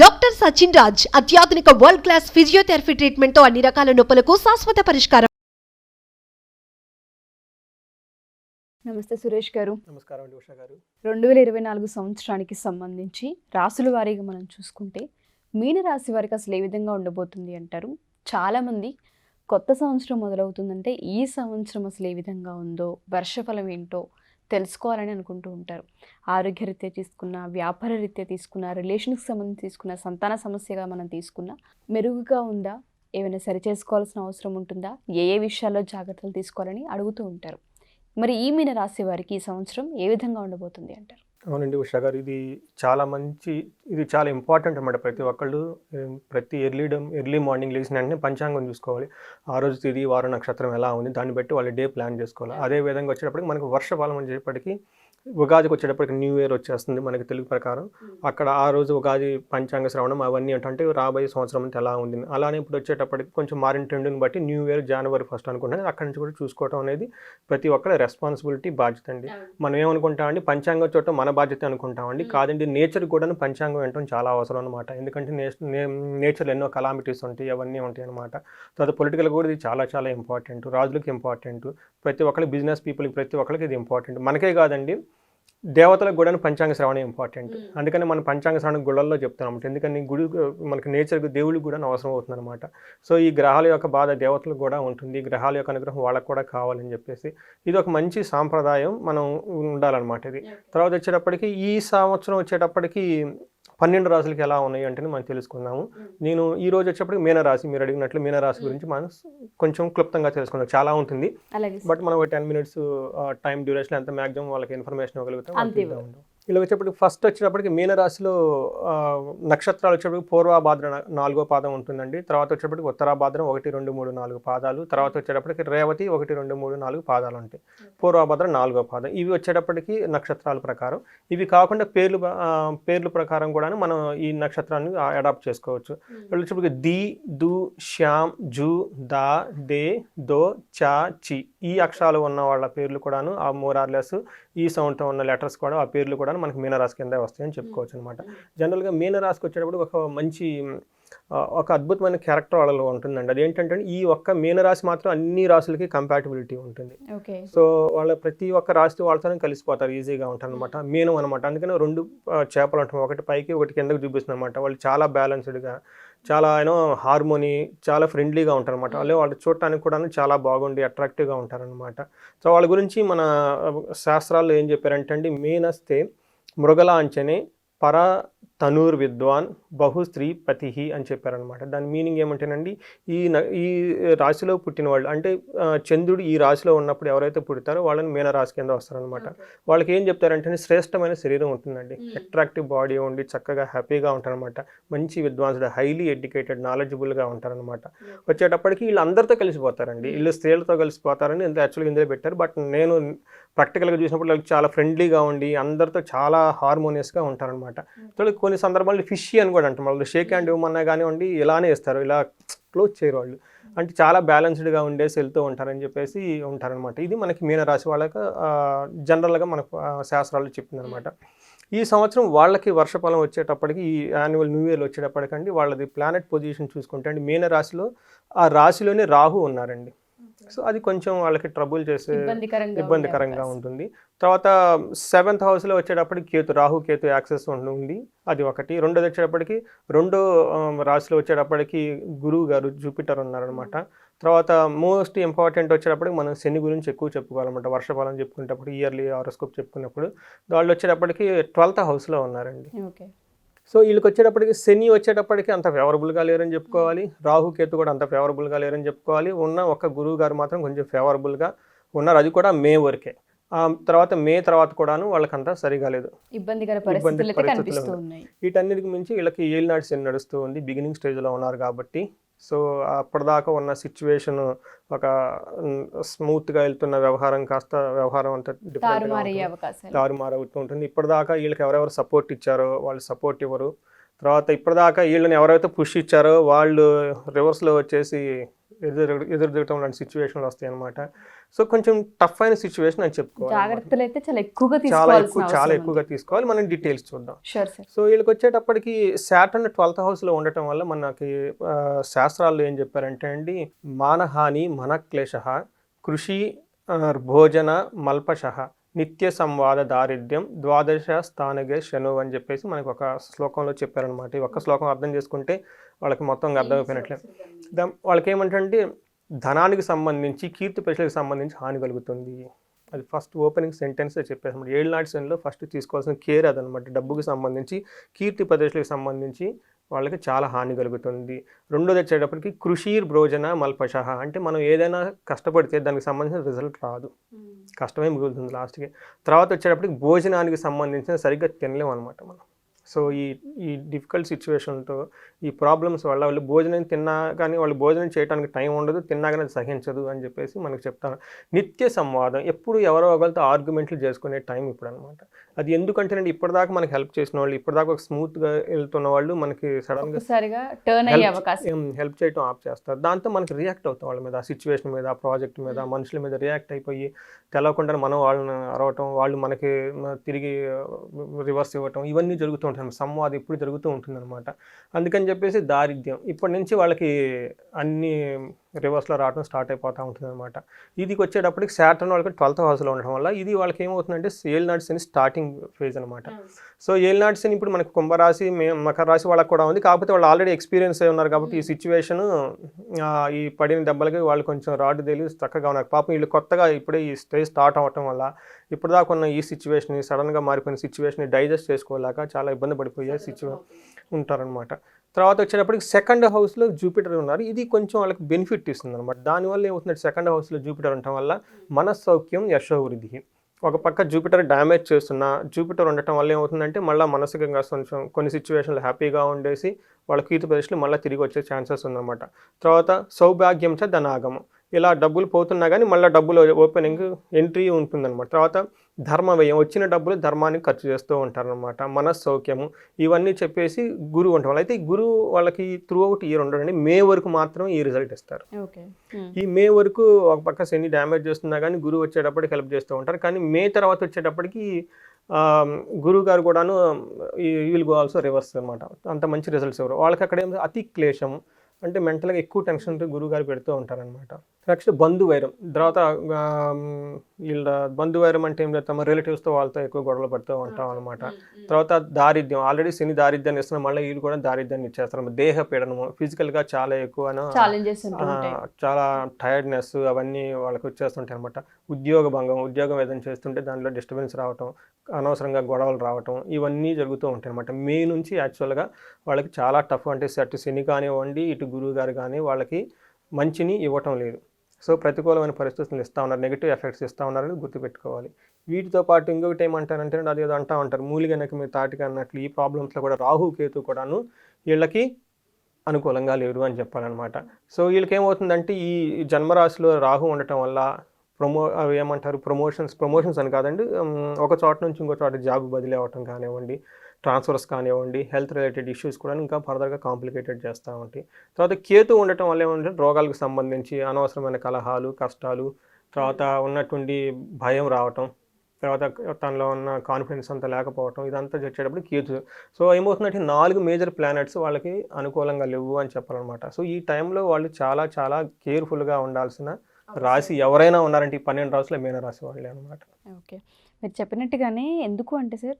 Doctor Sachin Raj అత్యాధునిక world class physiotherapy ట్రీట్మెంట్తో అన్ని రకాల నొప్పులకు శాశ్వత పరిష్కారం. నమస్తే సురేష్ గారు. నమస్కారం అండి ఉషా గారు. రెండు వేల ఇరవై నాలుగు సంవత్సరానికి సంబంధించి రాసుల వారీగా మనం చూసుకుంటే మీనరాశి వారికి అసలు ఏ విధంగా ఉండబోతుంది అంటారు? చాలామంది కొత్త సంవత్సరం మొదలవుతుందంటే ఈ సంవత్సరం అసలు ఏ విధంగా ఉందో వర్షఫలం ఏంటో తెలుసుకోవాలని అనుకుంటూ ఉంటారు. ఆరోగ్యరీత్యా తీసుకున్న వ్యాపార రీత్యా తీసుకున్న రిలేషన్కి సంబంధించి తీసుకున్న సంతాన సమస్యగా మనం తీసుకున్న మెరుగుగా ఉందా ఏమైనా సరి చేసుకోవాల్సిన అవసరం ఉంటుందా ఏ ఏ విషయాల్లో జాగ్రత్తలు తీసుకోవాలని అడుగుతూ ఉంటారు. మరి ఈ మీన రాశి వారికి ఈ సంవత్సరం ఏ విధంగా ఉండబోతుంది అంటారు? అవునండి ఉషా గారు. ఇది చాలా మంచి ఇది చాలా ఇంపార్టెంట్ అనమాట ప్రతి ఒక్కళ్ళు. ప్రతి ఎర్లీ ఎర్లీ మార్నింగ్ లేచిన వెంటనే పంచాంగం చూసుకోవాలి. ఆ రోజు తిరిగి వారం నక్షత్రం ఎలా ఉంది దాన్ని బట్టి వాళ్ళ డే ప్లాన్ చేసుకోవాలి. అదే విధంగా వచ్చేటప్పటికి మనకు వర్షఫలం అని చెప్పేటప్పటికి ఉగాదికి వచ్చేటప్పటికి న్యూ ఇయర్ వచ్చేస్తుంది మనకి తెలుగు ప్రకారం. అక్కడ ఆ రోజు ఉగాది పంచాంగ శ్రవణం అవన్నీ ఏంటంటే రాబోయే సంవత్సరం అంతా ఎలా ఉంది. అలానే ఇప్పుడు వచ్చేటప్పటికి కొంచెం మారిన ట్రెండ్ని బట్టి న్యూ ఇయర్ జనవరి ఫస్ట్ అనుకుంటాను అక్కడి నుంచి కూడా చూసుకోవడం అనేది ప్రతి ఒక్కరి రెస్పాన్సిబిలిటీ బాధ్యత అండి. మనం ఏమనుకుంటామండి పంచాంగం చూడటం మన బాధ్యత అనుకుంటామండి కాదండి నేచర్ కూడా పంచాంగం వినటం చాలా అవసరం అనమాట ఎందుకంటే నేచర్ ఎన్నో కలామిటీస్ ఉంటాయి అవన్నీ ఉంటాయి అనమాట తర్వాత పొలిటికల్ కూడా ఇది చాలా చాలా ఇంపార్టెంట్ రాజులకు ఇంపార్టెంట్ ప్రతి ఒక్కరికి బిజినెస్ పీపుల్కి ప్రతి ఒక్కరికి ఇది ఇంపార్టెంట్ మనకే కాదండి దేవతలకు కూడా పంచాంగ శ్రవణం ఇంపార్టెంట్ అందుకని మనం పంచాంగ శ్రవణం గుళ్ళల్లో చెప్తాం అనమాట ఎందుకని గుడి మనకి నేచర్కి దేవుడికి కూడా అవసరం అవుతుంది అనమాట సో ఈ గ్రహాల యొక్క బాధ దేవతలకు కూడా ఉంటుంది. గ్రహాల యొక్క అనుగ్రహం వాళ్ళకు కూడా కావాలని చెప్పేసి ఇది ఒక మంచి సాంప్రదాయం మనం ఉండాలన్నమాట ఇది. తర్వాత వచ్చేటప్పటికి ఈ సంవత్సరం వచ్చేటప్పటికి పన్నెండు రాశులకి ఎలా ఉన్నాయి అంటే మనం తెలుసుకుందాము. నేను ఈ రోజు వచ్చేటప్పటికి మీనరాశి మీరు అడిగినట్లు మీనరాశి గురించి మనం కొంచెం క్లుప్తంగా తెలుసుకుందాం. చాలా ఉంటుంది. బట్ మనం టెన్ మినిట్స్ టైం డ్యూరేషన్ ఎంత మాక్సిమం వాళ్ళకి ఇన్ఫర్మేషన్ ఇవ్వగలుగుతాం. ఇలా వచ్చేప్పటికి ఫస్ట్ వచ్చేటప్పటికి మీనరాశిలో నక్షత్రాలు వచ్చేటప్పటికి పూర్వాభాద్ర నాలుగో పాదం ఉంటుందండి. తర్వాత వచ్చేటప్పటికి ఉత్తరాభాద్రం ఒకటి రెండు మూడు నాలుగు పాదాలు. తర్వాత వచ్చేటప్పటికి రేవతి ఒకటి రెండు మూడు నాలుగు పాదాలు ఉంటాయి. పూర్వాభాద్ర నాలుగో పాదం. ఇవి వచ్చేటప్పటికి నక్షత్రాల ప్రకారం. ఇవి కాకుండా పేర్లు పేర్ల ప్రకారం కూడా మనం ఈ నక్షత్రాన్ని అడాప్ట్ చేసుకోవచ్చు. వీళ్ళు వచ్చేటప్పటికి ది దు శ్యామ్ జు దా దే దో చా చి. ఈ అక్షరాలు ఉన్న వాళ్ళ పేర్లు కూడాను ఆ మోరార్లెస్ ఈ సౌండ్తో ఉన్న లెటర్స్ కూడా ఆ పేర్లు కూడా మనకి మీనరాశి కింద వస్తాయని చెప్పుకోవచ్చు అనమాట జనరల్గా మీనరాశికి వచ్చేటప్పుడు ఒక మంచి ఒక అద్భుతమైన క్యారెక్టర్ వాళ్ళలో ఉంటుందండి. అదేంటంటే ఈ ఒక్క మీనరాశి మాత్రం అన్ని రాశులకి కంపాటిబిలిటీ ఉంటుంది. ఓకే. సో వాళ్ళ ప్రతి ఒక్క రాశి వాళ్ళతోనే కలిసిపోతారు ఈజీగా ఉంటారు అనమాట మీనం అనమాట అందుకని రెండు చేపలు ఉంటాయి ఒకటి పైకి ఒకటి కిందకి చూపిస్తుంది అనమాట వాళ్ళు చాలా బ్యాలెన్స్డ్గా చాలా యూనో హార్మోని చాలా ఫ్రెండ్లీగా ఉంటారు అనమాట వాళ్ళు వాళ్ళు చూడటానికి కూడా చాలా బాగుండి అట్రాక్టివ్గా ఉంటారనమాట సో వాళ్ళ గురించి మన ఆ, శాస్త్రాల్లో ఏం చెప్పారంటే అండి మీనస్తే మృగలాంచనే పర తనూర్ విద్వాన్ బహు స్త్రీ పతి అని చెప్పారనమాట దాని మీనింగ్ ఏమంటేనండి ఈ ఈ రాశిలో పుట్టిన వాళ్ళు అంటే చంద్రుడు ఈ రాశిలో ఉన్నప్పుడు ఎవరైతే పుడతారో వాళ్ళని మీన రాశి కింద వస్తారనమాట వాళ్ళకి ఏం చెప్తారంటే శ్రేష్టమైన శరీరం ఉంటుందండి. అట్రాక్టివ్ బాడీ ఉండి చక్కగా హ్యాపీగా ఉంటారనమాట మంచి విద్వాంసుడు హైలీ ఎడ్యుకేటెడ్ నాలెడ్జబుల్గా ఉంటారనమాట వచ్చేటప్పటికి వీళ్ళు అందరితో కలిసిపోతారండి వీళ్ళు స్త్రీలతో కలిసిపోతారని ఇంత యాక్చువల్గా ఇందులో పెట్టారు. బట్ నేను ప్రాక్టికల్గా చూసినప్పుడు వాళ్ళకి చాలా ఫ్రెండ్లీగా ఉండి అందరితో చాలా హార్మోనియస్గా ఉంటారనమాట కొన్ని సందర్భాల్లో ఫిషీ అని కూడా అంటాం. వాళ్ళు షేక్ హ్యాండ్ ఇవ్వమన్నా కానివ్వండి ఇలానే ఇస్తారు ఇలా క్లోజ్ చేయరు వాళ్ళు. అంటే చాలా బ్యాలెన్స్డ్గా ఉండేసి వెళ్తూ ఉంటారని చెప్పేసి ఉంటారనమాట ఇది మనకి మీనరాశి వాళ్ళకి జనరల్గా మనకు శాస్త్రాలు చెప్పిందనమాట ఈ సంవత్సరం వాళ్ళకి వర్షఫలం వచ్చేటప్పటికి ఈ యాన్యువల్ న్యూ ఇయర్ వచ్చేటప్పటికండి వాళ్ళది ప్లానెట్ పొజిషన్ చూసుకుంటే అండి మీన రాశిలో ఆ రాశిలోనే రాహు ఉన్నారండి. సో అది కొంచెం వాళ్ళకి ట్రబుల్ చేసే ఇబ్బందికరంగా ఉంటుంది. తర్వాత సెవెంత్ హౌస్లో వచ్చేటప్పటికి కేతు రాహు కేతు యాక్సెస్ ఉంటుంది అది ఒకటి. రెండోది వచ్చేటప్పటికి రెండో రాశిలో వచ్చేటప్పటికి గురువు గారు జూపిటర్ ఉన్నారనమాట తర్వాత మోస్ట్ ఇంపార్టెంట్ వచ్చేటప్పటికి మనం శని గురించి ఎక్కువ చెప్పుకోవాలన్నమాట. వర్షఫలం చెప్పుకునేటప్పుడు ఇయర్లీ హారోస్కోప్ చెప్పుకున్నప్పుడు. వాళ్ళు వచ్చేటప్పటికి ట్వెల్త్ హౌస్లో ఉన్నారండి. ఓకే సో వీళ్ళకి వచ్చేటప్పటికి శని వచ్చేటప్పటికి అంత ఫేవరబుల్గా లేరని చెప్పుకోవాలి. రాహు కేతు కూడా అంత ఫేవరబుల్గా లేరని చెప్పుకోవాలి. ఉన్న ఒక గురువు గారు మాత్రం కొంచెం ఫేవరబుల్గా ఉన్నారు. అది కూడా మే వరకే. ఆ తర్వాత మే తర్వాత కూడాను వాళ్ళకంతా సరిగా లేదు. ఇబ్బందికర ఇబ్బంది పరిస్థితులు వీటన్నిటికి మించి వీళ్ళకి ఏలినాటి శని నడుస్తూ ఉంది. బిగినింగ్ స్టేజ్లో ఉన్నారు కాబట్టి సో అప్పటిదాకా ఉన్న సిచ్యువేషన్ ఒక స్మూత్గా వెళ్తున్న వ్యవహారం కాస్త వ్యవహారం అంతా. అవకాశాలు తారుమారు అవుతూ ఉంటుంది. ఇప్పటిదాకా వీళ్ళకి ఎవరెవరు సపోర్ట్ ఇచ్చారో వాళ్ళు సపోర్ట్ ఇవ్వరు. తర్వాత ఇప్పటిదాకా వీళ్ళని ఎవరైతే పుష్ ఇచ్చారో వాళ్ళు రివర్స్లో వచ్చేసి ఎదురు ఎదురు దిగటం లాంటి సిచ్యువేషన్లు వస్తాయి అనమాట సో కొంచెం టఫ్ అయిన సిచ్యువేషన్ అని చెప్పుకోవాలి అన్నమాట. జాగ్రత్తలు అయితే చాలా ఎక్కువగా చాలా ఎక్కువ చాలా ఎక్కువగా తీసుకోవాలి. మనం డీటెయిల్స్ చూద్దాం. సో వీళ్ళకి వచ్చేటప్పటికి శాటర్న్ ట్వెల్త్ హౌస్లో ఉండటం వల్ల మనకి శాస్త్రాల్లో ఏం చెప్పారంటే అండి మానహాని మనక్లేశ కృషి భోజన మల్పశ నిత్య సంవాద దారిద్ర్యం ద్వాదశ స్థానగే శను అని చెప్పేసి మనకు ఒక శ్లోకంలో చెప్పారనమాట ఈ ఒక్క శ్లోకం అర్థం చేసుకుంటే వాళ్ళకి మొత్తంగా అర్థమైపోయినట్లే వాళ్ళకి ఏమంటే ధనానికి సంబంధించి కీర్తి ప్రజలకు సంబంధించి హాని కలుగుతుంది. అది ఫస్ట్ ఓపెనింగ్ సెంటెన్స్ చెప్పేసి ఏళ్ళ నాటి శనిలో ఫస్ట్ తీసుకోవాల్సిన కేర్ అదనమాట డబ్బుకి సంబంధించి కీర్తి ప్రదేశాలకు సంబంధించి వాళ్ళకి చాలా హాని కలుగుతుంది. రెండోది వచ్చేటప్పటికి కృషిర్ భోజన మల్పశ. అంటే మనం ఏదైనా కష్టపడితే దానికి సంబంధించిన రిజల్ట్ రాదు. కష్టమే మిగులుతుంది లాస్ట్కి. తర్వాత వచ్చేటప్పటికి భోజనానికి సంబంధించిన సరిగ్గా తినలేము అనమాట మనం. సో ఈ ఈ డిఫికల్ట్ సిచ్యువేషన్తో ఈ ప్రాబ్లమ్స్ వల్ల వాళ్ళు భోజనం తిన్నా కానీ వాళ్ళు భోజనం చేయడానికి టైం ఉండదు తిన్నా కానీ అది సహించదు అని చెప్పేసి మనకు చెప్తాను. నిత్య సంవాదం ఎప్పుడు ఎవరో ఒకరితో ఆర్గ్యుమెంట్లు చేసుకునే టైం ఇప్పుడు అనమాట అది ఎందుకంటేనండి ఇప్పటిదాకా మనకి హెల్ప్ చేసిన వాళ్ళు ఇప్పటిదాకా ఒక స్మూత్గా వెళ్తున్న వాళ్ళు మనకి సడన్గా టర్న్ అయ్యే అవకాశం. హెల్ప్ చేయటం ఆఫ్ చేస్తారు. దాంతో మనకి రియాక్ట్ అవుతాం వాళ్ళ మీద ఆ సిచ్యువేషన్ మీద ఆ ప్రాజెక్ట్ మీద ఆ మనుషుల మీద రియాక్ట్ అయిపోయి తెలవకుండా మనం వాళ్ళని అరవటం వాళ్ళు మనకి తిరిగి రివర్స్ ఇవ్వటం ఇవన్నీ జరుగుతూ సంవాదం ఇప్పుడు జరుగుతూ ఉంటుంది అనమాట అందుకని చెప్పేసి దారిద్ర్యం. ఇప్పటి నుంచి వాళ్ళకి అన్ని రివర్స్లో రావడం స్టార్ట్ అయిపోతూ ఉంటుంది అనమాట ఇది వచ్చేటప్పటికి శాటర్న్ వాళ్ళకి ట్వెల్త్ హౌస్లో ఉండడం వల్ల ఇది వాళ్ళకి ఏమవుతుందంటే ఏల్ నాట్స్ అని స్టార్టింగ్ ఫేజ్ అనమాట సో ఏల్ నాట్స్ అని ఇప్పుడు మనకి కుంభరాశి మకర రాశి వాళ్ళకి కూడా ఉంది. కాకపోతే వాళ్ళు ఆల్రెడీ ఎక్స్పీరియన్స్ అయి ఉన్నారు కాబట్టి ఈ సిచ్యువేషన్ ఈ పడిన దెబ్బలకి వాళ్ళు కొంచెం రాడ్ తెలిసి చక్కగా ఉన్నారు. పాపం వీళ్ళు కొత్తగా ఇప్పుడే ఈ స్టేజ్ స్టార్ట్ అవ్వటం వల్ల ఇప్పుడు దాకా ఉన్న ఈ సిచ్యువేషన్ సడన్గా మారిపోయిన సిచ్యువేషన్ డైజెస్ట్ చేసుకోలేక చాలా ఇబ్బంది పడిపోయే సిచ్యువే ఉంటారనమాట తర్వాత వచ్చేటప్పటికి సెకండ్ హౌస్లో జూపిటర్ ఉన్నారు. ఇది కొంచెం వాళ్ళకి బెనిఫిట్ ఇస్తుంది అనమాట దానివల్ల ఏమవుతుంది సెకండ్ హౌస్లో జూపిటర్ ఉండటం వల్ల మనస్సౌక్యం యశోవృద్ధి. ఒక పక్క జూపిటర్ డ్యామేజ్ చేస్తున్నా జూపిటర్ ఉండటం వల్ల ఏమవుతుందంటే మళ్ళీ మనసుకంగా కొంచెం కొన్ని సిచ్యువేషన్లు హ్యాపీగా ఉండేసి వాళ్ళ కీర్తి ప్రదేశాలు మళ్ళీ తిరిగి వచ్చే ఛాన్సెస్ ఉందన్నమాట. తర్వాత సౌభాగ్యం చ ధనాగమం. ఇలా డబ్బులు పోతున్నా కానీ మళ్ళీ డబ్బులు ఓపెనింగ్ ఎంట్రీ ఉంటుందన్నమాట. తర్వాత ధర్మ వ్యయం వచ్చిన డబ్బులు ధర్మానికి ఖర్చు చేస్తూ ఉంటారనమాట మనస్సౌఖ్యము ఇవన్నీ చెప్పేసి గురువు ఉండటం వల్ల అయితే ఈ గురువు వాళ్ళకి త్రూ అవుట్ ఇయర్ ఉండడండి మే వరకు మాత్రం ఈ రిజల్ట్ ఇస్తారు. ఈ మే వరకు ఒక పక్క శని డ్యామేజ్ చేస్తున్నా కానీ గురువు వచ్చేటప్పటికి హెల్ప్ చేస్తూ ఉంటారు. కానీ మే తర్వాత వచ్చేటప్పటికి గురువు గారు కూడాను ఈ విల్ గో ఆల్సో రివర్స్ అనమాట అంత మంచి రిజల్ట్స్ ఎవరు? వాళ్ళకి అక్కడ అతి క్లేశము అంటే మెంటల్గా ఎక్కువ టెన్షన్ గురువు గారు పెడుతూ ఉంటారనమాట నెక్స్ట్ బంధువైరం. తర్వాత వీళ్ళ బంధువైరం అంటే ఏం చేస్తాం రిలేటివ్స్తో వాళ్ళతో ఎక్కువ గొడవలు పడుతూ ఉంటాం అనమాట తర్వాత దారిద్ర్యం. ఆల్రెడీ శని దారిద్ర్యాన్ని ఇస్తున్నాం మళ్ళీ వీళ్ళు కూడా దారిద్ర్యాన్ని ఇచ్చేస్తారు. దేహ పీడనము ఫిజికల్గా చాలా ఎక్కువ చాలా టైర్డ్నెస్ అవన్నీ వాళ్ళకి వచ్చేస్తుంటాయి అనమాట ఉద్యోగ భంగం ఉద్యోగం ఏదైనా చేస్తుంటే దానిలో డిస్టర్బెన్స్ రావటం అనవసరంగా గొడవలు రావటం ఇవన్నీ జరుగుతూ ఉంటాయి అనమాట మే నుంచి యాక్చువల్గా వాళ్ళకి చాలా టఫ్ అంటే అటు శని కానివ్వండి ఇటు గురువు గారు కానీ వాళ్ళకి మంచిని ఇవ్వటం లేదు. సో ప్రతికూలమైన పరిస్థితులు ఇస్తూ ఉన్నారు. నెగిటివ్ ఎఫెక్ట్స్ ఇస్తూ ఉన్నారని గుర్తుపెట్టుకోవాలి. వీటితో పాటు ఇంకొకటి ఏమంటారంటే అది ఏదో అంటా ఉంటారు. మూలిగనక మీరు తాటిగా అన్నట్లు ఈ ప్రాబ్లమ్స్లో కూడా రాహు కేతు కూడాను వీళ్ళకి అనుకూలంగా లేరు అని చెప్పాలన్నమాట. సో వీళ్ళకి ఏమవుతుందంటే ఈ జన్మరాశిలో రాహు ఉండటం వల్ల ప్రమో అవి ఏమంటారు? ప్రమోషన్స్ ప్రమోషన్స్ అని కాదండి. ఒక చోట నుంచి ఇంకో చోట జాబ్ బదిలీ అవ్వటం కానివ్వండి. ట్రాన్స్ఫర్స్ కానివ్వండి హెల్త్ రిలేటెడ్ ఇష్యూస్ కూడా ఇంకా ఫర్దర్గా కాంప్లికేటెడ్ చేస్తూ ఉంటాయి. తర్వాత కేతు ఉండటం వల్ల ఏమంటే రోగాలకు సంబంధించి అనవసరమైన కలహాలు కష్టాలు తర్వాత ఉన్నటువంటి భయం రావటం తర్వాత తనలో ఉన్న కాన్ఫిడెన్స్ అంతా లేకపోవటం ఇదంతా వచ్చేటప్పుడు కేతు. సో ఏమవుతుందంటే నాలుగు మేజర్ ప్లానెట్స్ వాళ్ళకి అనుకూలంగా లేవు అని చెప్పాలన్నమాట. సో ఈ టైంలో వాళ్ళు చాలా చాలా కేర్ఫుల్గా ఉండాల్సిన రాశి ఎవరైనా ఉన్నారంటే ఈ పన్నెండు రాసులు మీన రాశి వాళ్ళే అనమాట ఓకే. మీరు చెప్పినట్టుగానే ఎందుకు అంటే సార్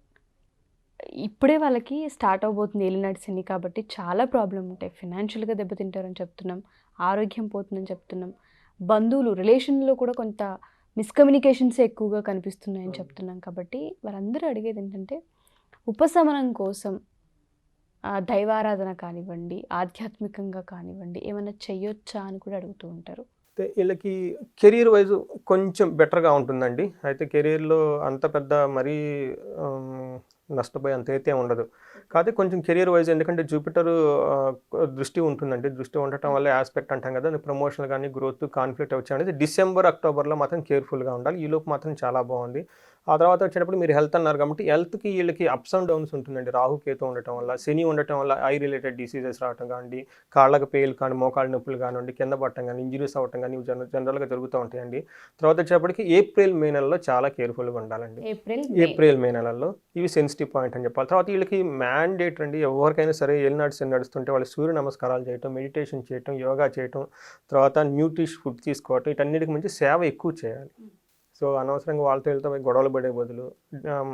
ఇప్పుడే వాళ్ళకి స్టార్ట్ అవబోతుంది ఏలినాటి శని కాబట్టి చాలా ప్రాబ్లం ఉంటాయి. ఫినాన్షియల్గా దెబ్బతింటారని చెప్తున్నాం. ఆరోగ్యం పోతుందని చెప్తున్నాం. బంధువులు రిలేషన్లో కూడా కొంత మిస్కమ్యూనికేషన్స్ ఎక్కువగా కనిపిస్తున్నాయని చెప్తున్నాం కాబట్టి వారందరూ అడిగేది ఏంటంటే ఉపశమనం కోసం ఆ, దైవారాధన కానివ్వండి ఆధ్యాత్మికంగా కానివ్వండి ఏమైనా చెయ్యొచ్చా అని కూడా అడుగుతూ ఉంటారు. అయితే వీళ్ళకి కెరీర్ వైజ్ కొంచెం బెటర్గా ఉంటుందండి. అయితే కెరీర్లో అంత పెద్ద మరీ నష్టపోయే అంత అయితే ఉండదు. కాకపోతే కొంచెం కెరీర్ వైజ్ ఎందుకంటే జూపిటర్ దృష్టి ఉంటుందండి. దృష్టి ఉండటం వల్ల ఆస్పెక్ట్ అంటాం కదా ప్రమోషన్ కానీ గ్రోత్ కాన్ఫ్లిక్ట్ వచ్చి అనేది డిసెంబర్ అక్టోబర్లో మాత్రం కేర్ఫుల్గా ఉండాలి. ఈ లోపు మాత్రం చాలా బాగుంది. ఆ తర్వాత వచ్చేటప్పుడు మీరు హెల్త్ అన్నారు కాబట్టి హెల్త్కి వీళ్ళకి అప్స్ అండ్ డౌన్స్ ఉంటుందండి. రాహుకేతు ఉండటం వల్ల శని ఉండటం వల్ల ఐ రిలేటెడ్ డిసీజెస్ రావటం కానివ్వండి కాళ్ళకి పేలు కానీ మోకాళ్ళ నొప్పులు కానివ్వండి కింద పట్టడం కానీ ఇంజరీస్ అవ్వటం కానీ జనరల్గా జరుగుతూ ఉంటాయండి. తర్వాత వచ్చేటప్పటికి ఏప్రిల్ మే నెలలో చాలా కేర్ఫుల్గా ఉండాలండి. April May. నెలల్లో ఇవి సెన్సిటివ్ పాయింట్ అని చెప్పాలి. తర్వాత వీళ్ళకి మ్యాండేట్ అండి. ఎవరికైనా సరే ఏలినాడు నడుస్తుంటే వాళ్ళు సూర్య నమస్కారాలు చేయటం మెడిటేషన్ చేయటం యోగా చేయటం తర్వాత న్యూట్రిష్ ఫుడ్ తీసుకోవటం వీటన్నిటికి మంచి సేవ ఎక్కువ చేయాలి. సో అనవసరంగా వాళ్ళతో వెళ్తే గొడవలు పడే బదులు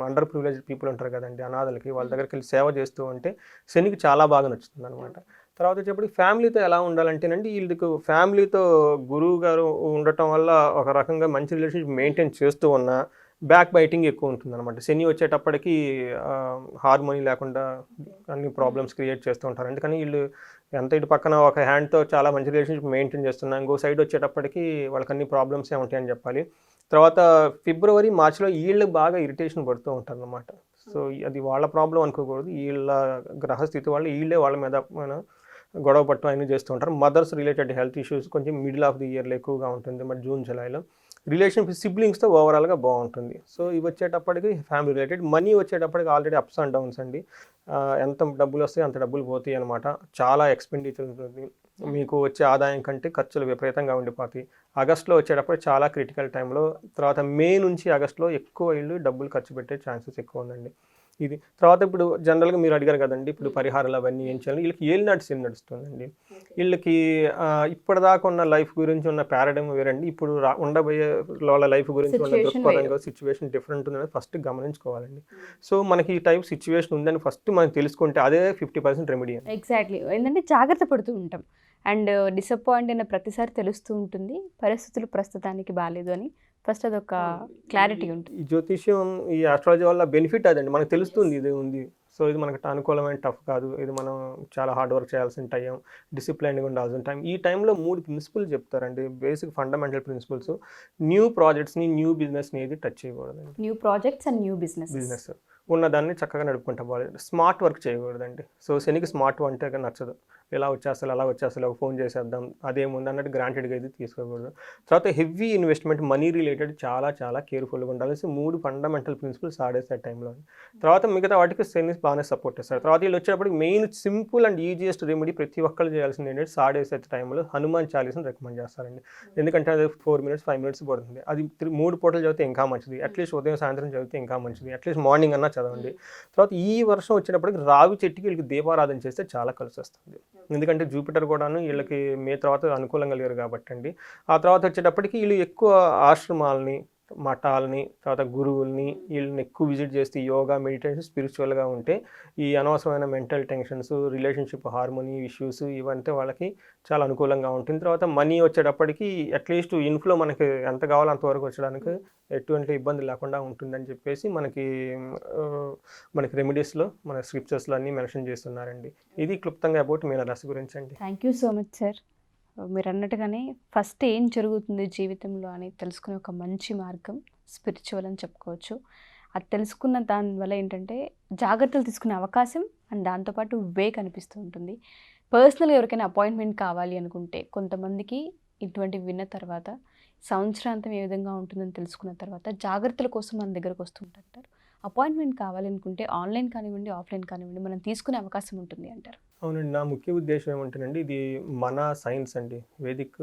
అండర్ ప్రివిలేజ్ పీపుల్ ఉంటారు కదండి అనాథలకి వాళ్ళ దగ్గరికి వెళ్ళి సేవ చేస్తూ ఉంటే శనికి చాలా బాగా నచ్చుతుంది అనమాట తర్వాత వచ్చేప్పటికి ఫ్యామిలీతో ఎలా ఉండాలంటేనండి వీళ్ళకి ఫ్యామిలీతో గురువు గారు ఉండటం వల్ల ఒక రకంగా మంచి రిలేషన్షిప్ మెయింటైన్ చేస్తూ ఉన్నా బ్యాక్ బైటింగ్ ఎక్కువ ఉంటుంది అనమాట శని వచ్చేటప్పటికి హార్మోనీ లేకుండా అన్ని ప్రాబ్లమ్స్ క్రియేట్ చేస్తూ ఉంటారు. అందుకని వీళ్ళు ఎంత ఇటు పక్కన ఒక హ్యాండ్తో చాలా మంచి రిలేషన్షిప్ మెయింటైన్ చేస్తున్నా ఇంకో సైడ్ వచ్చేటప్పటికి వాళ్ళకి అన్ని ప్రాబ్లమ్సే ఉంటాయని చెప్పాలి. తర్వాత ఫిబ్రవరి మార్చిలో ఈళ్ళు బాగా ఇరిటేషన్ పడుతూ ఉంటారు అనమాట సో అది వాళ్ళ ప్రాబ్లం అనుకోకూడదు. వీళ్ళ గ్రహస్థితి వాళ్ళు వీళ్ళే వాళ్ళ మీద గొడవ పట్టడం అన్నీ చేస్తూ ఉంటారు. మదర్స్ రిలేటెడ్ హెల్త్ ఇష్యూస్ కొంచెం మిడిల్ ఆఫ్ ది ఇయర్లో ఎక్కువగా ఉంటుంది. మరి జూన్ జూలైలో రిలేషన్ సిబ్లింగ్స్తో ఓవరాల్గా బాగుంటుంది. సో ఇవి వచ్చేటప్పటికి ఫ్యామిలీ రిలేటెడ్ మనీ వచ్చేటప్పటికి ఆల్రెడీ అప్స్ అండ్ డౌన్స్ అండి. ఎంత డబ్బులు వస్తాయి అంత డబ్బులు పోతాయి అనమాట చాలా ఎక్స్పెండిచర్ ఉంటుంది. మీకు వచ్చే ఆదాయం కంటే ఖర్చులు విపరీతంగా ఉండిపోతాయి. ఆగస్ట్లో వచ్చేటప్పుడు చాలా క్రిటికల్ టైంలో తర్వాత మే నుంచి ఆగస్ట్లో ఎక్కువ ఇళ్ళు డబ్బులు ఖర్చు పెట్టే ఛాన్సెస్ ఎక్కువ ఉందండి. ఇది. తర్వాత ఇప్పుడు జనరల్గా మీరు అడిగారు కదండి ఇప్పుడు పరిహారాలు అవన్నీ ఏం చేయాలి? వీళ్ళకి ఏలినాటి సీన్ నడుస్తుందండి? వీళ్ళకి ఇప్పటిదాకా ఉన్న లైఫ్ గురించి ఉన్న పారాడమ్ వేరండి. ఇప్పుడు రా- ఉండబోయే వాళ్ళ లైఫ్ గురించి ఉన్న దృక్పథంగా సిచ్యువేషన్ డిఫరెంట్ ఉందని ఫస్ట్ గమనించుకోవాలండి. సో మనకి ఈ టైప్ సిచ్యువేషన్ ఉందని ఫస్ట్ మనం తెలుసుకుంటే అదే ఫిఫ్టీ పర్సెంట్ రెమెడీ ఎగ్జాక్ట్లీ ఏంటంటే జాగ్రత్త పడుతూ ఉంటాం. అండ్ డిసప్పాయింట్ అయిన ప్రతిసారి తెలుస్తూ ఉంటుంది. పరిస్థితులు ప్రస్తుతానికి బాగాలేదు అని. ఫస్ట్ అదొక క్లారిటీ ఉంటుంది. ఈ జ్యోతిష్యం ఈ ఆస్ట్రాలజీ వల్ల బెనిఫిట్ అదండి. మనకు తెలుస్తుంది ఇది ఉంది. సో ఇది మనకు అనుకూలమైన టఫ్ కాదు. ఇది మనం చాలా హార్డ్ వర్క్ చేయాల్సిన టైం డిసిప్లైన్గా ఉండాల్సిన టైం ఈ టైంలో మూడు ప్రిన్సిపల్స్ చెప్తారండి. బేసిక్ ఫండమెంటల్ ప్రిన్సిపల్స్ న్యూ ప్రాజెక్ట్స్ని న్యూ బిజినెస్ని ఏది టచ్ చేయకూడదండి. New projects and new business business ఉన్నదాన్ని చక్కగా నడుపుకుంటాం. వాళ్ళు స్మార్ట్ వర్క్ చేయకూడదండి. సో శనికి స్మార్ట్ అంటే నచ్చదు. ఎలా వచ్చేస్తారు అలా వచ్చేస్తారు ఒక ఫోన్ చేసేద్దాం అదేముంది అన్నట్టు గ్రాంటెడ్గా అయితే తీసుకోకూడదు. తర్వాత హెవీ ఇన్వెస్ట్మెంట్ మనీ రిలేటెడ్ చాలా చాలా కేర్ఫుల్గా ఉండాలి. మూడు ఫండమెంటల్ ప్రిన్సిపల్స్ ఆడేస్తారు టైంలో తర్వాత మిగతా వాటికి శని బాగానే సపోర్ట్ చేస్తారు. తర్వాత వీళ్ళు వచ్చేటప్పటికి main simple and easiest remedy ప్రతి ఒక్కరు చేయాల్సింది ఏంటంటే సాడేసే టైంలో హనుమాన్ చాలీస్ని రికమెండ్ చేస్తారండి. ఎందుకంటే అది ఫోర్ మినిట్స్ ఫైవ్ మినిట్స్ పడుతుంది. అది మూడు పూటలు చదివితే ఇంకా మంచిది. అట్లీస్ట్ ఉదయం సాయంత్రం చదివితే ఇంకా మంచిది. అట్లీస్ట్ మార్నింగ్ అన్న చదవండి. తర్వాత ఈ వర్షం వచ్చేటప్పటికి రావి చెట్టుకి వీళ్ళకి దీపారాధన చేస్తే చాలా కలిసి వస్తుంది. ఎందుకంటే జూపిటర్ కూడాను వీళ్ళకి మే తర్వాత అనుకూలంగా లేరు కాబట్టి అండి ఆ తర్వాత వచ్చేటప్పటికి వీళ్ళు ఎక్కువ ఆశ్రమాలని మఠాలని తర్వాత గురువుల్ని వీళ్ళని ఎక్కువ విజిట్ చేస్తే యోగా మెడిటేషన్ స్పిరిచువల్గా ఉంటే ఈ అనవసరమైన mental tensions relationship harmony issues ఇవంటే వాళ్ళకి చాలా అనుకూలంగా ఉంటుంది. తర్వాత మనీ వచ్చేటప్పటికి అట్లీస్ట్ ఇన్ఫ్లో మనకి ఎంత కావాలో అంతవరకు వచ్చడానికి ఎటువంటి ఇబ్బంది లేకుండా ఉంటుందని చెప్పేసి మనకి మనకి రెమెడీస్లో మన స్క్రిప్చర్స్లో అన్నీ మెన్షన్ చేస్తున్నారండి. ఇది క్లుప్తంగా అబౌట్ మీనరాశి గురించి అండి. Thank you so much sir. మీరు అన్నట్టుగానే ఫస్ట్ ఏం జరుగుతుంది జీవితంలో అని తెలుసుకునే ఒక మంచి మార్గం స్పిరిచువల్ అని చెప్పుకోవచ్చు. అది తెలుసుకున్న దానివల్ల ఏంటంటే జాగ్రత్తలు తీసుకునే అవకాశం అండ్ దాంతోపాటు వే కనిపిస్తూ ఉంటుంది. పర్సనల్గా ఎవరికైనా అపాయింట్మెంట్ కావాలి అనుకుంటే కొంతమందికి ఇటువంటివి విన్న తర్వాత సంవత్సరాంతం ఏ విధంగా ఉంటుందని తెలుసుకున్న తర్వాత జాగ్రత్తల కోసం మన దగ్గరకు వస్తుంటారు అపాయింట్మెంట్ కావాలనుకుంటే ఆన్లైన్ కానివ్వండి ఆఫ్లైన్ కానివ్వండి మనం తీసుకునే అవకాశం ఉంటుంది అంటారు. అవునండి. నా ముఖ్య ఉద్దేశం ఏమంటేనండి ఇది మన సైన్స్ అండి. వేదిక్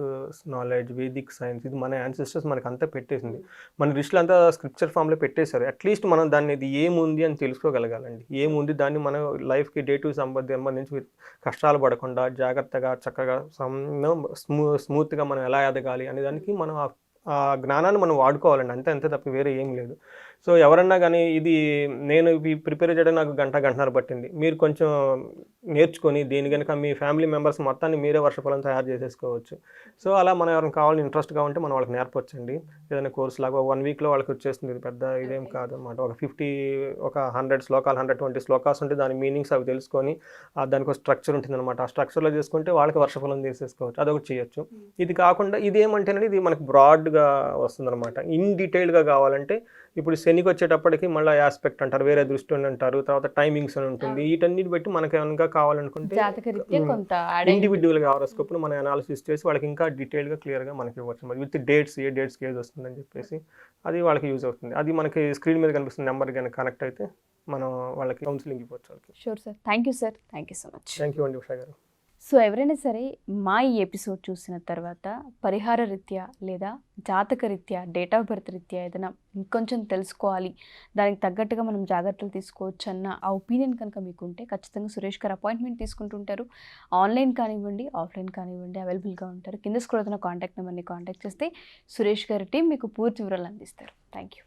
నాలెడ్జ్ వేదిక్ సైన్స్ ఇది మన యాన్సిస్టర్స్ మనకు అంతా పెట్టేసింది. మన రిషులు అంతా స్క్రిప్చర్ ఫామ్లో పెట్టేశారు. అట్లీస్ట్ మనం దాన్ని ఇది ఏముంది అని తెలుసుకోగలగాలండి. ఏముంది దాన్ని మన లైఫ్కి డే టు సంబంధించి కష్టాలు పడకుండా జాగ్రత్తగా చక్కగా స్మూ స్మూత్గా మనం ఎలా ఎదగాలి అనే దానికి మనం ఆ- ఆ జ్ఞానాన్ని మనం వాడుకోవాలండి. అంతే అంతే తప్ప వేరే ఏం లేదు. సో ఎవరన్నా కానీ ఇది నేను ఇవి ప్రిపేర్ చేయడం నాకు గంట గంటన్నర పట్టింది. మీరు కొంచెం నేర్చుకొని దీని కనుక మీ ఫ్యామిలీ మెంబర్స్ మొత్తాన్ని మీరే వర్షఫలం తయారు చేసేసుకోవచ్చు. సో అలా మనం ఎవరైనా కావాలని ఇంట్రెస్ట్గా ఉంటే మనం వాళ్ళకి నేర్పొచ్చండి. ఏదైనా కోర్స్ లాగా వన్ వీక్లో వాళ్ళకి వచ్చేస్తుంది. ఇది పెద్ద ఇదేం కాదు అనమాట ఒక ఫిఫ్టీ ఒక హండ్రెడ్ శ్లోకాలు హండ్రెడ్ ట్వంటీ శ్లోకాస్ ఉంటే దాని మీనింగ్స్ అవి తెలుసుకొని దానికి ఒక స్ట్రక్చర్ ఉంటుంది అనమాట ఆ స్ట్రక్చర్లో చేసుకుంటే వాళ్ళకి వర్షఫలం తీసేసుకోవచ్చు. అదొకటి చేయొచ్చు. ఇది కాకుండా ఇది ఏమంటేనండి ఇది మనకు బ్రాడ్గా వస్తుందన్నమాట. ఇన్ డీటెయిల్గా కావాలంటే ఇప్పుడు శనికి వచ్చేటప్పటికి మళ్ళీ ఆస్పెక్ట్ అంటారు వేరే దృష్టి అని అంటారు తర్వాత టైమింగ్స్ అని ఉంటుంది. వీటన్నిటి బట్టి మనకి ఏమైనా కావాలనుకుంటే అయి- ఇండివిజువల్గా హారోస్కోప్ను మనం అనాలిసిస్ చేసి వాళ్ళకి ఇంకా డీటెయిల్గా క్లియర్గా మనకి ఇవ్వచ్చు. మరి విత్ డేట్స్ ఏ డేట్స్కి ఏది వస్తుందని చెప్పేసి అది వాళ్ళకి యూజ్ అవుతుంది. అది మనకి స్క్రీన్ మీద కనిపిస్తున్న నెంబర్ కనుక కనెక్ట్ అయితే మనం వాళ్ళకి కౌన్సిలింగ్ ఇవ్వచ్చు వాళ్ళకి. Sure sir thank you sir thank you so much thank you అండి ఉషా గారు. సో ఎవరైనా సరే మా ఈ ఎపిసోడ్ చూసిన తర్వాత పరిహార రీత్యా లేదా జాతక రీత్యా డేట్ ఆఫ్ బర్త్ రీత్యా ఏదైనా ఇంకొంచెం తెలుసుకోవాలి. దానికి తగ్గట్టుగా మనం జాగ్రత్తలు తీసుకోవచ్చు అన్న ఆ ఒపీనియన్ కనుక మీకు ఉంటే ఖచ్చితంగా సురేష్ గారు అపాయింట్మెంట్ తీసుకుంటుంటారు. ఆన్లైన్ కానివ్వండి ఆఫ్లైన్ కానివ్వండి అవైలబుల్గా ఉంటారు. కింద స్క్రోల్ కాంటాక్ట్ నెంబర్ని కాంటాక్ట్ చేస్తే సురేష్ గారి టీం మీకు పూర్తి వివరాలు అందిస్తారు. Thank you